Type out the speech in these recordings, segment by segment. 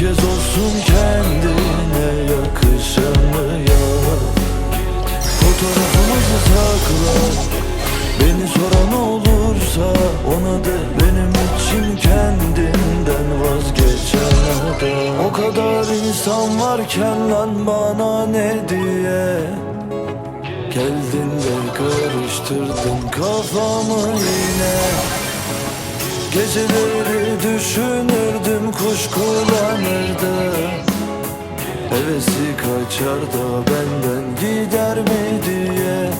bir kez olsun kendine yakışanı yap Fotoğrafımızı sakla. Beni soran olursa ona de. Benim için kendinden vazgeçen adam O kadar insan varken lan bana ne diye? Geldin de karıştırdın kafamı yine. Geceleri düşünürdüm kuş kullanırdı Hevesi kaçar da benden gider mi diye.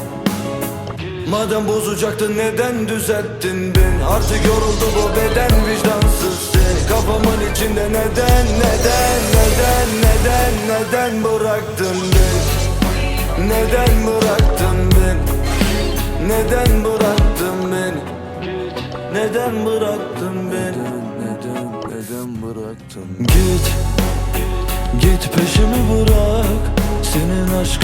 Madem bozacaktın neden düzelttin beni? Artık yoruldu bu beden vicdansız seni. Kafamın içinde neden neden neden neden neden bıraktın beni? Neden bıraktın beni? Neden bıraktın beni? Neden bıraktın beni? Neden neden bıraktın Git Git peşimi bırak. Senin aşkın